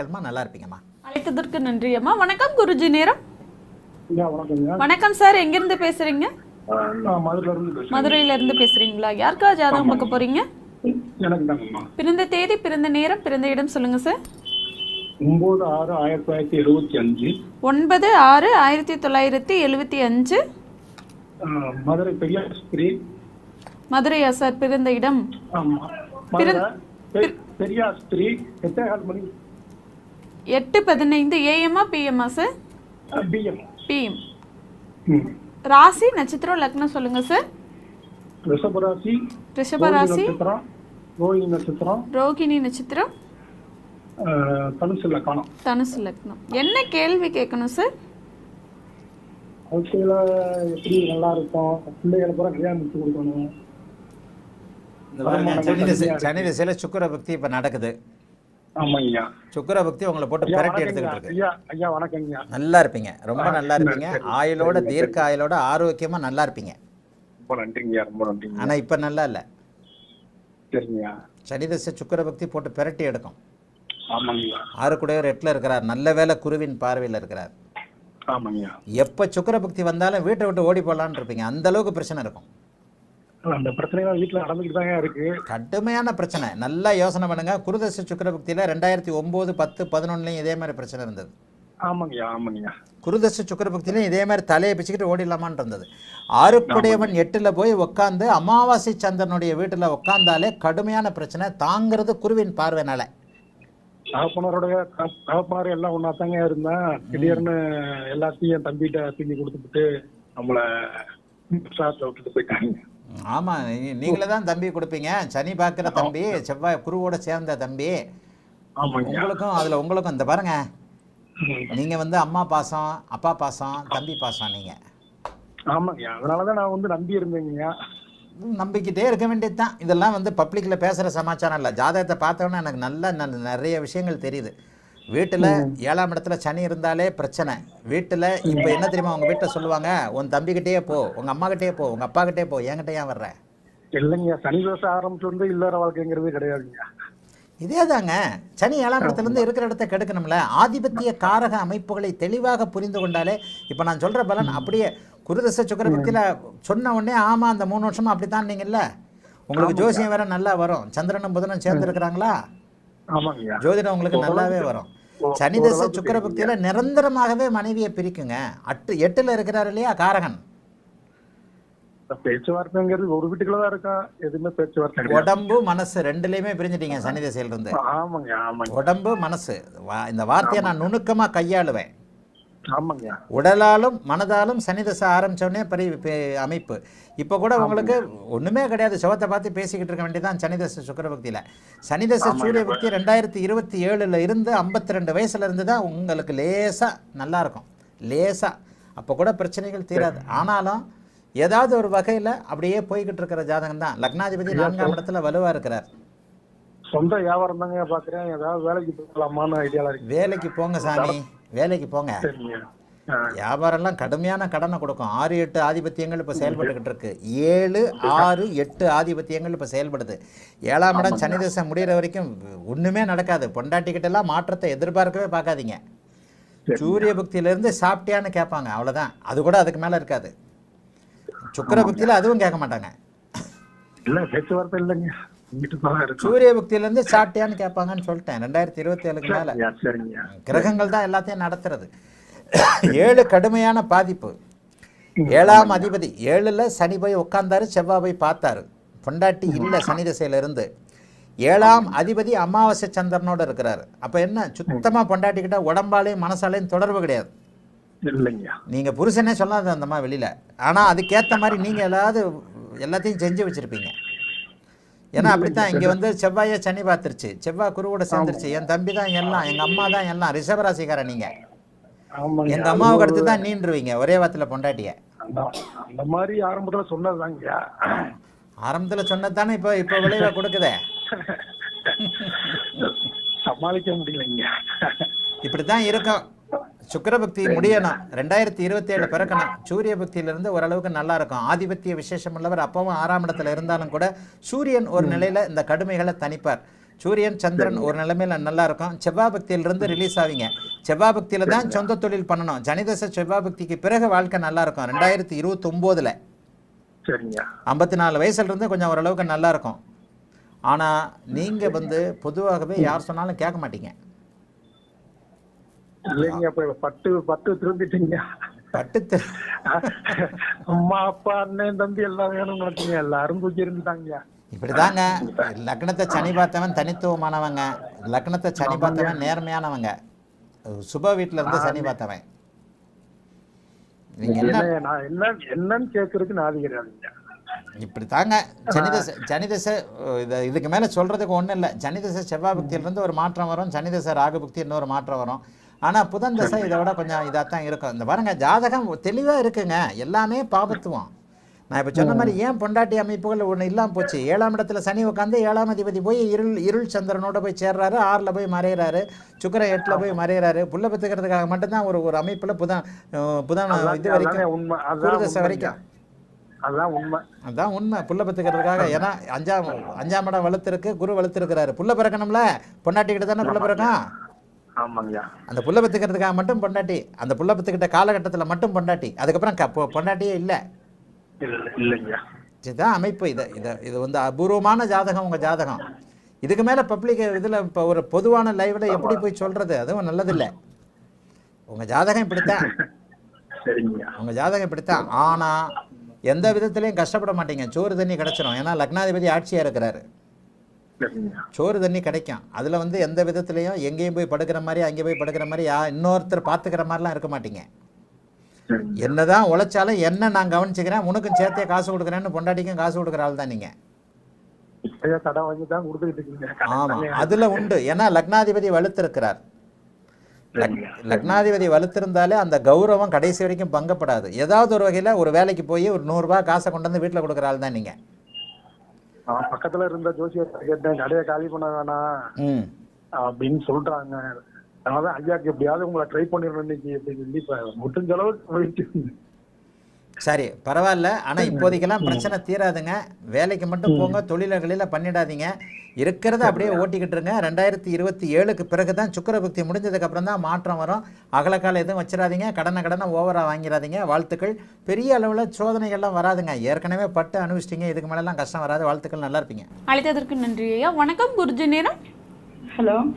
கேளுமா நல்லா இருப்பீங்கம்மா. அழைத்ததற்கு நன்றி அம்மா. வணக்கம் குருஜி நேரம். வணக்கம் சார் எங்கிருந்து பேசுறீங்க? மதுரையில இருந்து பேசுறேன். மதுரையில இருந்து பேசுறீங்களா? யாருக்கா ஜாதகம் பார்க்க போறீங்க? பிறந்த தேதி பிறந்த நேரம் பிறந்த இடம் சொல்லுங்க சார். ஒன்பது ஆறு ஆயிரத்தி தொள்ளாயிரத்தி எழுபத்தி அஞ்சு. ஒன்பது ஆறு ஆயிரத்தி தொள்ளாயிரத்தி எழுவத்தி அஞ்சு. மதுரை பெரியாஸ்திரி மதுரையா சார் பிறந்த இடம்? ஆமா. மதுரை பெ- பெரியாஸ்திரி எட்டேகால் மணி எட்டு பதினைந்து ஏஎம்மா பிஎம்மா சார் பிஎம் பிஎம் ராசி நட்சத்திரம் லக்னம் சொல்லுங்க சார் ரிஷபராசி ரிஷபராசி நட்சத்திரம் ரோஹிணி நட்சத்திரம். ரோகிணி நட்சத்திரம். ஆஹ் தனுசுல காணும் தனுசு லக்னம். என்ன கேள்வி கேட்கணும் சார் வாழ்க்கையில எப்படி நல்லா இருக்கும் பிள்ளைகளை பூரா கல்யாணம் முடிச்சு கொடுக்கணும். இந்த சனி திசையில் சுக்கர பக்தி இப்போ நடக்குது. ஆமாங்க ஐயா சுக்கர பக்தி உங்களை போட்டு பிரட்டி எடுத்துக்கிட்டு இருக்கு. நல்லா இருப்பீங்க. ரொம்ப நல்லா இருப்பீங்க. ஆயுளோட தீர்க்க ஆயுளோட ஆரோக்கியமா நல்லா இருப்பீங்க. ரொம்ப நன்றிங்கய்யா ரொம்ப நன்றிங்க ஆனா இப்ப நல்லா இல்ல. சரிங்கய்யா. சனி திசை சுக்கர பக்தி போட்டு பிரட்டி எடுக்கும். ஆமாங்கய்யா. ஆறு கூடவர் எட்டில் இருக்கிறார். நல்ல வேளை குருவின் பார்வையில் இருக்கிறார். ஆமாங்கய்யா. எப்போ சுக்கர பக்தி வந்தாலும் வீட்டை விட்டு ஓடி போடலான்னு இருப்பீங்க. அந்த அளவுக்கு பிரச்சனை இருக்கும். அந்த பிரச்சனைகள் வீட்டுல நடந்துக்கிட்டு தாங்க இருக்கு. கடுமையான பிரச்சனை. நல்லா யோசனை பண்ணுங்க. குருதசை சுக்கர பக்தியில் ரெண்டாயிரத்தி ஒம்பது பத்து பதினொன்றுலையும் இதே மாதிரி பிரச்சனை இருந்தது. ஆமாங்கய்யா ஆமாங்கய்யா. குருதச சுக்கரபக்திலையும் இதே மாதிரி தலையை பிச்சுக்கிட்டு ஓடிடலாமான்னு இருந்தது. ஆறுக்குடையவன் எட்டில் போய் உட்காந்து அமாவாசை சந்திரனுடைய வீட்டில் உட்காந்தாலே கடுமையான பிரச்சனை. தாங்கிறது குருவின் பார்வைனால. தகப்பனரோட தகப்பனார் எல்லாம் ஒன்னா தாங்க இருந்தேன். திடீர்னு எல்லாத்தையும் என் தம்பிகிட்ட தூக்கி கொடுத்துட்டு நம்மள விட்டுட்டு போயிட்டாங்க. ஆமாம் நீங்களே தான் தம்பி கொடுப்பீங்க. சனி பார்க்குற தம்பி செவ்வாய் குருவோட சேர்ந்த தம்பி. உங்களுக்கும் அதில் உங்களுக்கும் இந்த பாருங்க. நீங்கள் வந்து அம்மா பாசம் அப்பா பாசம் தம்பி பாசம் நீங்கள் ஆமாங்கய்யா அதனாலதான் நான் வந்து நம்பி இருந்தேங்கய்யா நம்பிக்கிட்டே இருக்க வேண்டியது தான் இதெல்லாம் வந்து பப்ளிக்கில் பேசுகிற சமாச்சாரம் இல்லை. ஜாதகத்தை பார்த்தோன்னே எனக்கு நல்ல நிறைய விஷயங்கள் தெரியுது. வீட்டில் ஏழாம் இடத்துல சனி இருந்தாலே பிரச்சனை. வீட்டில் இப்போ என்ன தெரியுமா உங்கள் வீட்டில் சொல்லுவாங்க? உன் தம்பிக்கிட்டே போ. உங்கள் அம்மாக்கிட்டே போ. உங்கள் அப்பாக்கிட்டே போ. என்கிட்ட ஏன் வர்ற? இல்லைங்கய்யா சனி தோசை ஆரம்பிச்சு வந்து இல்லற வாழ்க்கைங்கிறது கிடையாதுங்கய்யா இதே தாங்க. சனி ஏழாம் இடத்துலேருந்து இருக்கிற இடத்த கெடுக்கணும்ல. ஆதிபத்திய காரக அமைப்புகளை தெளிவாக புரிந்து கொண்டாலே இப்போ நான் சொல்கிற பலன் அப்படியே குருதச சுக்கரபக்தியில் சொன்ன உடனே ஆமாம் அந்த மூணு வருஷமா அப்படி தான் நீங்கள்ல. உங்களுக்கு ஜோசியம் வேற நல்லா வரும். சந்திரனும் புதனும் சேர்ந்து இருக்கிறாங்களா? ஜோதிடம் உங்களுக்கு நல்லாவே வரும். சனி தசை சுக்கர பக்தியில நிரந்தரமாகவே மனைவியை பிரிக்குங்க. அட்டு எட்டுல இருக்கிறார் இல்லையா? காரகன். பேச்சுவார்த்தைங்கிறது ஒரு வீட்டுக்குள்ள தான் இருக்கா? எதுவுமே பேச்சுவார்த்தை உடம்பு மனசு ரெண்டுலயுமே பிரிஞ்சிட்டீங்க சனி திசையில இருந்து ஆமாங்க ஆமாங்க உடம்பு மனசு. இந்த வார்த்தையை நான் நுணுக்கமா கையாளுவேன். உடலாலும் மனதாலும் சனி தசை ஆரம்பிச்சோடனே பரி அமைப்பு. இப்போ கூட உங்களுக்கு ஒண்ணுமே கிடையாது. சுகத்தை பார்த்து பேசிக்கிட்டு இருக்க வேண்டியதான் சனி தசை சுக்கர பக்தியில. சனி தசை சூரிய பக்தி ரெண்டாயிரத்தி இருபத்தி ஏழுல இருந்து ஐம்பத்தி ரெண்டு வயசுல இருந்து தான் உங்களுக்கு லேசா நல்லா இருக்கும். லேசா. அப்போ கூட பிரச்சனைகள் தீராது. ஆனாலும் ஏதாவது ஒரு வகையில அப்படியே போய்கிட்டு இருக்கிற ஜாதகம் தான். லக்னாதிபதி நான்காம் இடத்துல வலுவா இருக்கிறார். சொந்த வியாபாரம் தாங்க பாக்குறேன். ஏதாவது வேலைக்கு போகலாமான்னு இருக்கு வேலைக்கு போங்க சாமி. வேலைக்கு போங்க. வியாபாரம்லாம் கடுமையான கடனை கொடுக்கும். ஆறு எட்டு ஆதிபத்தியங்கள் இப்போ செயல்பட்டுக்கிட்டு இருக்கு. ஏழு ஆறு எட்டு ஆதிபத்தியங்கள் இப்போ செயல்படுது. ஏழாம் இடம் சனி தசை முடிகிற வரைக்கும் ஒன்றுமே நடக்காது. பொண்டாட்டிக்கிட்டெல்லாம் மாற்றத்தை எதிர்பார்க்கவே பார்க்காதீங்க. சூரிய பக்தியிலேருந்து சாப்பிட்டியான்னு கேட்பாங்க. அவ்வளோதான் அது கூட அதுக்கு மேலே இருக்காது. சுக்கிர பக்தியில் அதுவும் கேட்க மாட்டாங்க. இல்ல பேச்சுவார்த்தை இல்லைங்க. சூரிய பக்தியிலேருந்து சாப்பிட்டியான்னு கேட்பாங்கன்னு சொல்லிட்டேன். ரெண்டாயிரத்தி இருபத்தி ஏழுக்கு மேலே. கிரகங்கள் தான் எல்லாத்தையும் நடத்துறது. ஏழு கடுமையான பாதிப்பு. ஏழாம் அதிபதி. ஏழுல சனி போய் உட்கார்ந்தாரு செவ்வாய் போய் பார்த்தாரு. பொண்டாட்டி இல்லை சனி திசையில இருந்து ஏழாம் அதிபதி அமாவாசை சந்திரனோட இருக்கிறாரு. அப்போ என்ன? சுத்தமாக பொண்டாட்டிக்கிட்ட உடம்பாலையும் மனசாலையும் தொடர்பு கிடையாது. நீங்க புருஷனே சொல்லாது அந்த மாதிரி வெளியில. ஆனா அதுக்கேத்த மாதிரி நீங்க எல்லாவது எல்லாத்தையும் செஞ்சு வச்சிருப்பீங்க. ஏன்னா அப்படித்தான் இங்க வந்து செவ்வாயை சனி பார்த்துருச்சு. செவ்வாய் குருவோட சேர்ந்துருச்சு. என் தம்பி தான் எல்லாம் எங்க அம்மா தான் எல்லாம் ரிஷபராசிக்காரன் நீங்க. எங்க அம்மாவுக்கு அடுத்து தான் நீண்டுருவீங்க ஒரே வாரத்துல பொண்டாட்டிய. அந்த- மாதிரி ஆரம்பத்துல சொன்னதுதாங்கய்யா ஆரம்பத்துல சொன்னது தானே இப்போ இப்போ விளைவை கொடுக்குதே. சமாளிக்க முடியலைங்க. இப்படித்தான் இருக்கும். சுக்கிரபக்தி முடியணும். ரெண்டாயிரத்தி இருபத்தி ஏழு பிறக்கணும். சூரிய பக்தியிலிருந்து ஓரளவுக்கு நல்லா இருக்கும் ஆதிபத்திய விசேஷம் உள்ளவர் அப்பவும் ஆறாம் இடத்துல இருந்தாலும் கூட சூரியன் ஒரு நிலையில இந்த கடுமைகளை தணிப்பார். சூரியன் சந்திரன் ஒரு நிலைமையில நல்லா இருக்கும் செவ்வாய் பக்தியிலிருந்து ரிலீஸ் ஆவீங்க. செவ்வாய் பக்தியில தான் சொந்த தொழில் பண்ணணும். சனிதசை செவ்வாய் பக்திக்கு பிறகு வாழ்க்கை நல்லா இருக்கும் ரெண்டாயிரத்தி இருபத்தொம்போதில் சரிங்க. ஐம்பத்தி நாலு வயசுல இருந்து கொஞ்சம் ஓரளவுக்கு நல்லா இருக்கும் ஆனால் நீங்கள் வந்து பொதுவாகவே யார் சொன்னாலும் கேட்க மாட்டீங்க. இல்லைங்க பட்டு பட்டு திரும்பிட்டீங்க பட்டு அம்மா அப்பா அண்ணன் தம்பி எல்லாம் வேணும் நினைச்சீங்க. எல்லாரும் தூக்கி இருந்துட்டாங்க இப்படிதாங்க. லக்னத்தை சனி பார்த்தவன் தனித்துவமானவங்க. லக்னத்தை சனி பார்த்தவன் நேர்மையானவங்க. சுப வீட்டில் இருந்து சனி பார்த்தவன். நீங்க என்ன என்ன என்னன்னு கேட்கறதுக்கு நாதி கிடையாதுங்க இப்படி தாங்க சனிதசை இது இதுக்கு மேலே சொல்கிறதுக்கு ஒன்றும் இல்லை. சனிதசை செவ்வாய் பக்தியிலேருந்து ஒரு மாற்றம் வரும். சனிதசை ராகு பக்தி இன்னொரு மாற்றம் வரும். ஆனால் புதன் தசை இதை விட கொஞ்சம் இதாக தான் இருக்கும். இந்த பாருங்க ஜாதகம் தெளிவாக இருக்குங்க. எல்லாமே பாபத்துவம். நான் இப்போ சொன்ன மாதிரி ஏன் பொண்டாட்டி அமைப்புகள் ஒன்று இல்லாமல் போச்சு? ஏழாம் இடத்துல சனி உட்காந்து ஏழாம் அதிபதி போய் இருள் இருள் சந்திரனோட போய் சேர்றாரு ஆறில் போய் மறையிறாரு சுக்கிரன் எட்டில் போய் மறையிறாரு. புள்ள பெற்றுக்கிறதுக்காக மட்டும்தான் ஒரு ஒரு அமைப்பில் புதன் புதன் இது வரைக்கும் உண்மை. குரு அதான் தசை உண்மைங்க. வரைக்கும். அதான் உண்மை. அதான் உண்மை. புள்ள பெற்றுக்கிறதுக்காக ஏன்னா அஞ்சாம் அஞ்சாம் இடம் வளர்த்துருக்கு குரு வளர்த்துருக்கிறாரு. புள்ள பிறக்கணும்ல? பொண்டாட்டிக்கிட்ட தானே புள்ள பிறக்கும் அந்த புள்ள பெற்றுக்கிறதுக்காக மட்டும் பொண்டாட்டி அந்த புள்ள பெற்றுக்கிட்ட காலகட்டத்தில் மட்டும் பொண்டாட்டி அதுக்கப்புறம் பொண்டாட்டியே இல்லை. இதுதான் அமைப்பு. இது இது இது வந்து அபூர்வமான ஜாதகம் உங்கள் ஜாதகம். இதுக்கு மேலே பப்ளிக் இதில் இப்போ ஒரு பொதுவான லைவில் எப்படி போய் சொல்கிறது அதுவும் நல்லதில்லை. உங்கள் ஜாதகம் இப்படித்தான். உங்கள் ஜாதகம் இப்படித்தான். ஆனால் எந்த விதத்துலையும் கஷ்டப்பட மாட்டீங்க. சோறு தண்ணி கிடச்சிரும். ஏன்னா லக்னாதிபதி ஆட்சியாக இருக்கிறாரு. சோறு தண்ணி கிடைக்கும். அதில் வந்து எந்த விதத்துலையும் எங்கேயும் போய் படுக்கிற மாதிரி அங்கே போய் படுக்கிற மாதிரி யா இன்னொருத்தர் பார்த்துக்கிற மாதிரிலாம் இருக்க மாட்டீங்க. என்னதான் உழைச்சாலும் என்ன நான் கவனிச்சுக்கிறேன் உனக்கும் சேர்த்தே காசு கொடுக்குறேன்னு பொண்டாட்டிக்கும் காசு கொடுக்குற ஆள் தான் நீங்கள் தாங்க. அதில் உண்டு. ஏன்னா லக்னாதிபதி வலுத்திருக்கிறார். லக்னாதிபதி வலுத்திருந்தாலே அந்த கௌரவம் கடைசி வரைக்கும் பங்கப்படாது. ஏதாவது ஒரு வகையில் ஒரு வேலைக்கு போய் ஒரு நூறுரூவா காசை கொண்டு வந்து வீட்டில் கொடுக்குற ஆள் தான் நீங்கள் நான் பக்கத்துல இருந்த ஜோசியத்தை கேட்டேன் கடையை காலி பண்ண வேணாம் அப்படின்னு சொல்றாங்க. அதனாலதான் ஐயாக்கு எப்படியாவது உங்களை ட்ரை பண்ணிடணும் இன்னைக்கு அப்படின்னு சொல்லி முடிஞ்ச அளவுக்கு போயிட்டு சரி பரவாயில்ல. ஆனால் இப்போதைக்கெல்லாம் பிரச்சனை தீராதுங்க. வேலைக்கு மட்டும் போங்க தொழில்களில் பண்ணிடாதீங்க. இருக்கிறத அப்படியே ஓட்டிக்கிட்டு இருங்க. ரெண்டாயிரத்தி இருபத்தி ஏழுக்கு பிறகு தான் சுக்கர பக்தி முடிஞ்சதுக்கப்புறம் தான் மாற்றம் வரும். அகலக்கால எதுவும் வச்சிடாதீங்க. கடனை கடனை ஓவராக வாங்கிடாதீங்க. வாழ்த்துக்கள். பெரிய அளவில் சோதனைகள்லாம் வராதுங்க. ஏற்கனவே பட்டு அனுபவிச்சிட்டிங்க. இதுக்கு மேலெல்லாம் கஷ்டம் வராது. வாழ்த்துக்கள். நல்லா இருப்பீங்க. அழைத்ததற்கு நன்றி ஐயா. வணக்கம். குருஜி நேரம். ஹலோ.